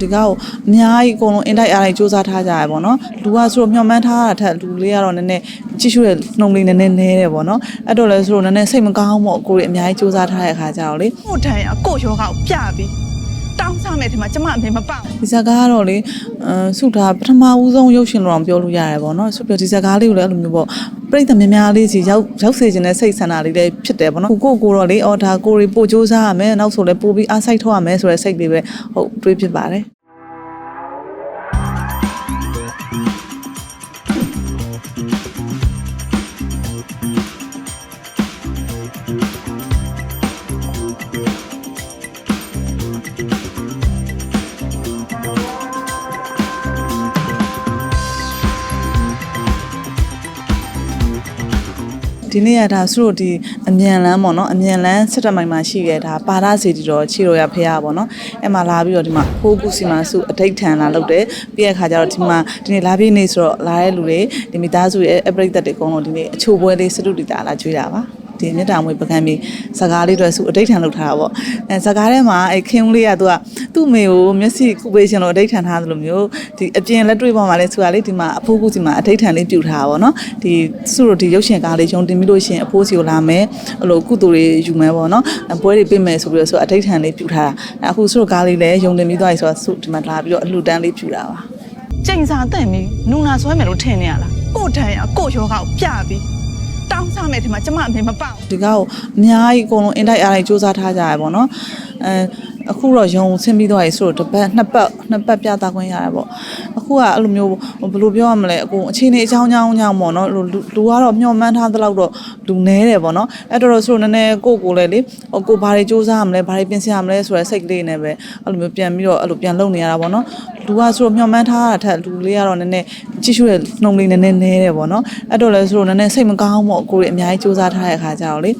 ဒီကောက်အများကြီးအကုန်လုံးအင်တိုက်အားတိုက်စူးစမ်းထားကြရပေါ့နော်လူကဆိုတော့မျှော်မှန်းထားတာထက်လူလေးကတော့နည်းနည်းကြည့်ရှုတဲ့နှုံလေးနည်းနည်းနဲတယ်ပေါ့နော်အဲ့တော့လဲဆိုတော့နည်းနည်းစိတ်မကောင်းပေါ့ကိုယ်တွေအများကြီးစူးစမ်းထားတဲ့အခါကျတော့လေကို့ထန်ရကို့ယောဂကိုပြပြီးတောင်းစားမယ်ဒီမှာကျမအမေမပေါ့ဒီဇာတ်ကားကတော့လေအဲဆုထားပထမဦးဆုံးရုပ်ရှင်လို့တော့ပြောလို့ရတယ်ပေါ့နော်ဆိုပြီးတော့ဒီဇာတ်ကားလေးကိုလည်းအဲ့လိုမျိုးပေါ့ ပြိတ္တများများလေးစီရောက်ရောက်စေခြင်းနဲ့စိတ်ဆန္ဒလေးလည်းဖြစ်တယ်ပေါ့နော်ကိုကိုကိုတော့လေအော်ဒါကိုရီပို့စူးစမ်းရမယ်နောက်ဆိုလည်းပို့ပြီးအားစိုက်ထုတ်ရမယ်ဆိုတဲ့စိတ်လေးပဲဟုတ်တွေးဖြစ်ပါတယ် ဒီနေ့ကဒါသူတို့ဒီအမြန်လန်းပေါ့နော်အမြန်လန်းစစ်တမိုင်မှာရှိခဲ့ဒါပါရစီတီတော်ချီတော်ရဖះပေါ့နော်အဲ့မှာလာပြီးတော့ဒီမှာဖိုးကုစီမှာစုအထိတ်ထန်လာလုပ်တယ်ပြီးရခါကျတော့ဒီမှာဒီနေ့လာပြီးနေဆိုတော့လာတဲ့လူတွေဒီမိသားစုရဲ့အပရိသတ်တွေအကုန်လုံးဒီနေ့အချိုပွဲလေးစတုတီတာလာကျွေးတာပါ ဒီမြတ်တာမွေပကံပြီးစကားလေးတွေစုအတိတ်ထန်လုပ်ထားတာပေါ့အဲစကားထဲမှာအဲခင်းဦးလေးကသူကသူ့မေကိုမျက်စိကုပေးရှင်လို့အတိတ်ထန်ထားသလိုမျိုးဒီအပြင်လက်တွေ့ပေါ်မှာလဲသူကလေဒီမှာအဖိုးကုစီမှာအတိတ်ထန်လေးပြုတ်ထားတာပေါ့နော်ဒီစုတို့ဒီရုပ်ရှင်ကားလေးရုံတင်ပြီးလို့ရှရင်အဖိုးစီကိုလာမယ်အဲ့လိုကုသိုလ်တွေယူမယ်ပေါ့နော်ပွဲတွေပြင်မယ်ဆိုပြီးတော့ဆိုအတိတ်ထန်လေးပြုတ်ထားတာအခုစုတို့ကားလေးလည်းရုံတင်ပြီးသွားပြီဆိုတော့စုဒီမှာလာပြီးတော့အလှူဒန်းလေးပြုတ်တာပါကျိန်စာတဲ့မီနူနာဆွဲမယ်လို့ထင်နေရလားကို့ထန်ရကို့ယောဂကိုပြပြီး တောင်းစားမယ်ဒီမှာကျမအမေမပေါ့ဒီကောက်အများကြီးအကုန်လုံးအင်တိုက်အားတိုက်စူးစမ်းထားကြရပေါ့နော်အဲအခုတော့ယုံဆင်းပြီးသွားပြီဆိုတော့တစ်ပတ်နှစ်ပတ် နှစ်ပတ်ပြသခွင့်ရတယ်ပေါ့အခုကအဲ့လိုမျိုးဘယ်လိုပြောရမလဲအကုန်အချိန်နေအချောင်းချောင်းချောင်းပေါ့နော်လူလူကတော့မျှော်မှန်းထားသလောက်တော့လူနဲတယ်ပေါ့နော်အဲ့တော့ဆိုတော့နည်းနည်းကိုကိုလည်းလေဟိုကိုဘာတွေစူးစမ်းရမလဲဘာတွေပြင်ဆင်ရမလဲဆိုတဲ့စိတ်ကလေးနဲ့ပဲအဲ့လိုမျိုးပြန်ပြီးတော့အဲ့လိုပြန်လုပ်နေရတာပေါ့နော်လူကဆိုတော့မျှော်မှန်းထားတာထက်လူလေးကတော့နည်းနည်းကြည့်ရှုတဲ့နှုံလေးနည်းနည်းနဲတယ်ပေါ့နော်အဲ့တော့လဲဆိုတော့နည်းနည်းစိတ်မကောင်းပေါ့ကိုယ်တွေအများကြီးစူးစမ်းထားတဲ့အခါကျတော့လေ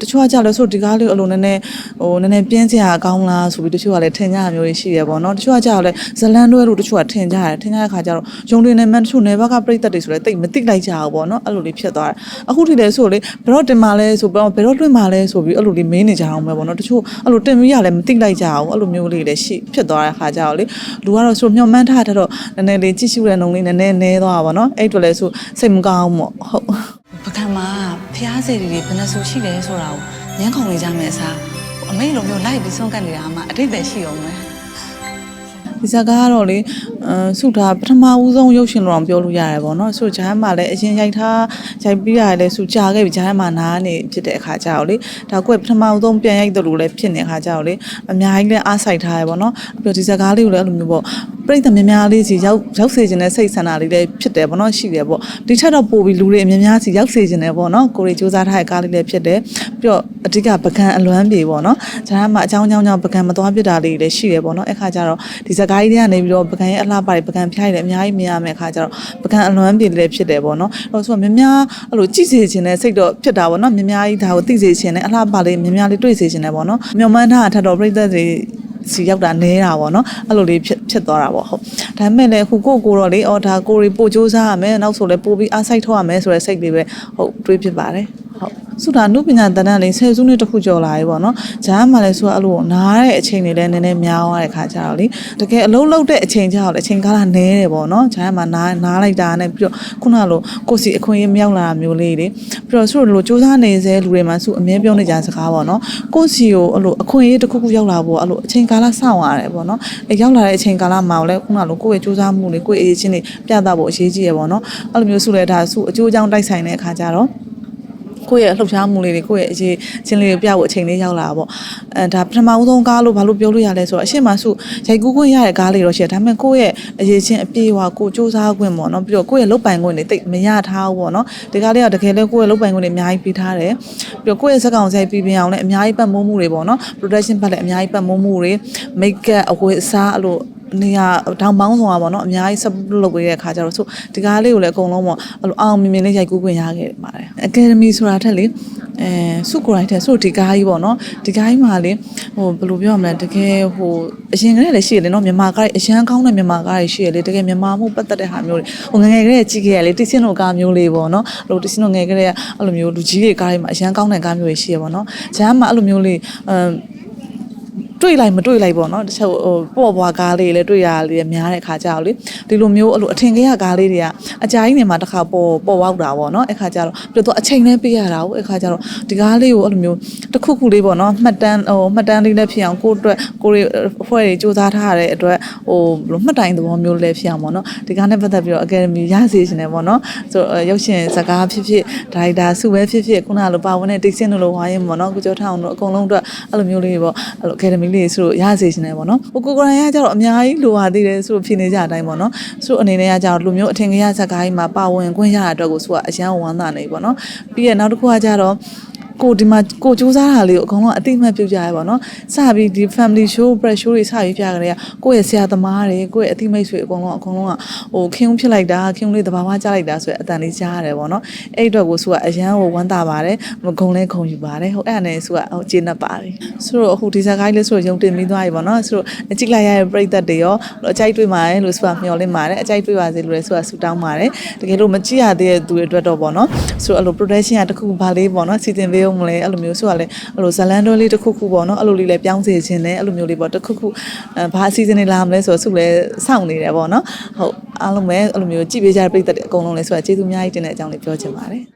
တချို့ကကြလဲဆိုဒီကားလေးအလိုနည်းနည်းဟိုနည်းနည်းပြင်းစရာကောင်းလားဆိုပြီးတချို့ကလည်းထင်ကြတာမျိုးတွေရှိတယ်ပေါ့နော်တချို့ကကြကိုလည်းဇလန်းတွဲလို့တချို့ကထင်ကြတယ်ထင်ကြတဲ့ခါကျတော့ယုံတွင်နေမှတချို့နယ်ဘက်ကပြိသက်တွေဆိုလည်းတိတ်မသိလိုက်ကြဘူးပေါ့နော်အဲ့လိုလေးဖြစ်သွားတယ်အခုထိလည်းဆိုလေဘရော့တင်မှာလဲဆိုဘယ်တော့လွှင့်မှာလဲဆိုပြီးအဲ့လိုလေးမင်းနေကြအောင်ပဲပေါ့နော်တချို့အဲ့လိုတင်ပြီးရလည်းမသိလိုက်ကြဘူးအဲ့လိုမျိုးလေးလည်းရှိဖြစ်သွားတဲ့ခါကျတော့လေလူကတော့ဆိုမျောမှန်းထားတော့နည်းနည်းလေးကြည့်ရှုတဲ့နှုံလေးနည်းနည်းနဲသွားပါတော့အဲ့တို့လည်းဆိုစိတ်မကောင်းဘူးပေါ့ဟုတ်ပကံမှာဖျားစေတွေဘယ်နှဆူရှိတယ်ဆိုတာကိုညံ့ခုံနေကြမယ်အစားအမေလိုမျိုးလိုက်ပြီးဆုံးကတ်နေတာမှအတိတ်ပဲရှိအောင်မယ် ဒီဇာတ်ကားကတော့လေအဲဆုထားပထမဦးဆုံးရုပ်ရှင်လို့တော့ပြောလို့ရတယ်ပေါ့နော်ဆိုဂျာတ်မှာလည်းအရင်ရိုက်ထားရိုက်ပြီးရတယ်လေဆုကြာခဲ့ပြီဂျာတ်မှာနားနေဖြစ်တဲ့အခါကျတော့လေဒါကွက်ပထမဦးဆုံးပြန်ရိုက်တယ်လို့လည်းဖြစ်နေတဲ့အခါကျတော့လေအများကြီးလည်းအားစိုက်ထားရပေါ့နော်ပြီးတော့ဒီဇာတ်ကားလေးကိုလည်းအဲ့လိုမျိုးပေါ့ ပြိတ္တများများလေးစီရောက်ရောက်စေခြင်းနဲ့စိတ်ဆန္ဒလေးလည်းဖြစ်တယ်ပေါ့နော်ရှိတယ်ပေါ့ဒီထက်တော့ပိုပြီးလူတွေအများများစီရောက်စေခြင်းနဲ့ပေါ့နော်ကိုရီစူးစမ်းထားတဲ့ကားလေးလည်းဖြစ်တယ်ပြီးတော့အဓိကပကံအလွမ်းပြေပေါ့နော်ဂျာတ်မှာအကြောင်းကြောင်းကြောင့်ပကံမသွားပြစ်တာလေးလည်းရှိတယ်ပေါ့နော်အဲ့ခါကျတော့ဒီဇာတ်ကားကြီးတွေကနေပြီးတော့ပကံရဲ့အလှပတွေပကံဖျားတွေလည်းအများကြီးမြင်ရမယ့်အခါကျတော့ပကံအလွမ်းပြေလေးလည်းဖြစ်တယ်ပေါ့နော်အဲ့တော့ဆိုတော့များများအဲ့လိုကြည့်စေခြင်းနဲ့စိတ်တော့ဖြစ်တာပေါ့နော်များများကြီးဒါကိုသိစေခြင်းနဲ့အလှပလေးများများလေးတွေ့စေခြင်းနဲ့ပေါ့နော်မျောမှန်းထားတာထက်တော့ပြိသက်တွေ စီရောက်တာနဲတာပေါ့နော်အဲ့လိုလေးဖြစ်ဖြစ်သွားတာပေါ့ဟုတ်ဒါပေမဲ့လည်းအခုကိုကိုတော့လေအော်ဒါကိုရီပို့စူးစမ်းရမယ်နောက်ဆိုလည်းပို့ပြီးအားစိုက်ထုတ်ရမယ်ဆိုတဲ့စိတ်လေးပဲဟုတ်တွေးဖြစ်ပါတယ်ဟုတ် ဆုတာနုပညာတန်တန်းလေးဆယ်စုနှစ်တစ်ခုကျော်လာပြီပေါ့နော်ဂျားမှလည်းဆိုတော့အဲ့လိုနားတဲ့အချိန်တွေလည်းနည်းနည်းများသွားတဲ့ခါကျတော့လေတကယ်အလုံးလုံးတဲ့အချိန်ကျတော့လေအချိန်ကာလနဲတယ်ပေါ့နော်ဂျားမှနားနားလိုက်တာနဲ့ပြီးတော့ခုနလိုကိုစီအခွင့်အရေးမရောက်လာတာမျိုးလေးတွေပြီးတော့ဆုတို့လိုစူးစမ်းနေစေလူတွေမှာဆုအမြဲပြောနေကြစကားပေါ့နော်ကိုစီကိုအဲ့လိုအခွင့်အရေးတစ်ခုခုရောက်လာဖို့အဲ့လိုအချိန်ကာလစောင့်ရတယ်ပေါ့နော်အဲရောက်လာတဲ့အချိန်ကာလမှာလည်းခုနလိုကိုယ့်ရဲ့စူးစမ်းမှုတွေကိုယ့်ရဲ့အရေးချင်းတွေပြသဖို့အရေးကြီးရပေါ့နော်အဲ့လိုမျိုးဆုလဲဒါဆုအကျိုးအကြောင်းတိုက်ဆိုင်တဲ့အခါကျတော့ ကိုယ့်ရဲ့လှုပ်ရှားမှုလေးတွေကိုယ့်ရဲ့အရေးချင်းလေးတွေပြဖို့အချိန်လေးရောက်လာတာပေါ့အဲဒါပထမဦးဆုံးကားလို့ဘာလို့ပြောလို့ရလဲဆိုတော့အရှိမဆုရိုက်ကူးခွင့်ရတဲ့ကားလေးတော့ရှိတယ်ဒါပေမဲ့ကိုယ့်ရဲ့အရေးချင်းအပြေအဝကိုစူးစမ်းခွင့်ပေါ့နော်ပြီးတော့ကိုယ့်ရဲ့လုတ်ပိုင်ခွင့်တွေတိတ်မရထားဘူးပေါ့နော်ဒီကားလေးကတကယ်လဲကိုယ့်ရဲ့လုတ်ပိုင်ခွင့်တွေအများကြီးပေးထားတယ်ပြီးတော့ကိုယ့်ရဲ့စက်ကောင်ဆိုင်ပြီးပြင်အောင်လည်းအများကြီးပတ်မိုးမှုတွေပေါ့နော် production ဘက်လည်းအများကြီးပတ်မိုးမှုတွေ make up အဝတ်အစားအဲ့လို နေရာတောင်ပေါင်းဆောင်ပါတော့အများကြီး support လုပ်ပေးတဲ့အခါကျတော့ဆိုဒီကားလေးကိုလည်းအကုန်လုံးပေါ့အဲ့လိုအောင်မြင်မြင်လေးရိုက်ကူးခွင့်ရခဲ့ပါတယ် academy ဆိုတာထက်လေအဲစုကိုရိုက်တဲ့ဆိုဒီကားကြီးပေါ့နော်ဒီကားကြီးမှာလေဟိုဘယ်လိုပြောရမလဲတကယ်ဟိုအရင်ကတည်းကလည်းရှိရလေနော်မြန်မာကားကြီးအရန်ကောင်းတဲ့မြန်မာကားကြီးရှိရလေတကယ်မြန်မာမှုပတ်သက်တဲ့ဟာမျိုးတွေဟိုငယ်ငယ်ကတည်းကကြည့်ခဲ့ရလေတိစင်တို့ကားမျိုးလေးပေါ့နော်အဲ့လိုတိစင်တို့ငယ်ကတည်းကအဲ့လိုမျိုးလူကြီးတွေကားကြီးမှာအရန်ကောင်းတဲ့ကားမျိုးတွေရှိရပေါ့နော်ဂျမ်းမှာအဲ့လိုမျိုးလေးအမ် တွေ့လိုက်မတွေ့လိုက်ပေါ့နော်တချို့ဟိုပေါ့ဘွားကားလေးလည်းတွေ့ရလေးများတဲ့ခါကြတော့လေဒီလိုမျိုးအဲ့လိုအထင်ကြီးကားလေးတွေကအကြာကြီးနေမှာတစ်ခါပေါ်ပေါ်ဝေါက်တာပေါ့နော်အဲ့ခါကြတော့ပြီးတော့အချိန်နဲ့ပေးရတာကိုအဲ့ခါကြတော့ဒီကားလေးကိုအဲ့လိုမျိုးတစ်ခုခုလေးပေါ့နော်မှတ်တမ်းဟိုမှတ်တမ်းလေးလည်းဖြစ်အောင်ကိုယ့်အတွက်ကိုယ်အဖွဲ့တွေစူးစမ်းထားတဲ့အတွက်ဟိုဘယ်လိုမှတ်တိုင်သဘောမျိုးလည်းဖြစ်အောင်ပေါ့နော်ဒီကားနဲ့ပတ်သက်ပြီးတော့အကယ်ဒမီရစေရှင်တယ်ပေါ့နော်ဆိုရုပ်ရှင်စကားဖြစ်ဖြစ်ဒါရိုက်တာစုပဲဖြစ်ဖြစ်ခုနကလိုပါဝင်တဲ့တိတ်ဆင်းတို့လိုဝိုင်းရင်ပေါ့နော်ကိုကျော်ထောင်တို့အကုန်လုံးအတွက်အဲ့လိုမျိုးလေးပေါ့အဲ့လိုအကယ်ဒမီလေးဆိုရစေရှင်တယ်ပေါ့နော်ဟိုကိုကိုရိုင်းကကျတော့အများကြီးလိုပါသေးတယ်ဆိုဖြစ်နေကြတဲ့အတိုင်းပေါ့နော်ဆိုအနေနဲ့ကကျတော့လူမျိုးအထင်ကြီးစကားကြီးမှာပါဝင်ခွင့်ရတာအတွက်ကိုဆိုကအရန်ဝမ်းသာနေပေါ့နော်ပြီးရနောက်တစ်ခုကကျတော့ ကိုဒီမှာကိုစူးစမ်းတာလေးကိုအကုန်လုံးအတိအမှတ်ပြုကြရပါတော့။စပြီးဒီ family show press show တွေစပြီးပြကြတယ်။ကိုယ့်ရဲ့ဆရာသမားတွေကိုယ့်ရဲ့အတိမိတ်ဆွေအကုန်လုံးအကုန်လုံးကဟိုခင်းဦးဖြစ်လိုက်တာခင်းဦးလေးတဘာဝကြားလိုက်တာဆိုရအတန်လေးကြားရတယ်ပေါ့နော်။အဲ့ဒီတော့ကိုစုကအရန်ကိုဝမ်းသာပါတယ်။ဂုံလဲဂုံယူပါတယ်။ဟိုအဲ့ဒါနဲ့စုကဟိုကျေနပ်ပါတယ်။ဆိုတော့အခုဒီဇာတ်ကိုင်းလေးဆိုရုံတင်ပြီးသွားပြီပေါ့နော်။ဆိုတော့အကြည့်လိုက်ရတဲ့ပြိသက်တွေရောအကြိုက်တွေ့ပါတယ်လို့စုကမျှော်လင့်ပါတယ်။အကြိုက်တွေ့ပါစေလို့လည်းစုကဆုတောင်းပါတယ်။တကယ်လို့မကြည့်ရသေးတဲ့သူတွေအတွက်တော့ပေါ့နော်။ဆိုတော့အဲ့လို production ကတစ်ခုဘာလေးပေါ့နော်စီစဉ်ပေးအောင်မလဲအဲ့လိုမျိုးဆိုကလည်းအဲ့လိုဇလန်တော်လေးတစ်ခုခုပေါ့နော်အဲ့လိုလေးလည်းပြောင်းစေခြင်းနဲ့အဲ့လိုမျိုးလေးပေါ့တစ်ခုခုအဲဘာအစီအစဉ်တွေလာမလဲဆိုတော့စုလည်းစောင့်နေတယ်ပေါ့နော်ဟုတ်အားလုံးပဲအဲ့လိုမျိုးကြည့်ပေးကြတဲ့ပြည်သက်တွေအကုန်လုံးလည်းဆိုတာကျေးဇူးအများကြီးတင်တဲ့အကြောင်းလေးပြောချင်ပါတယ်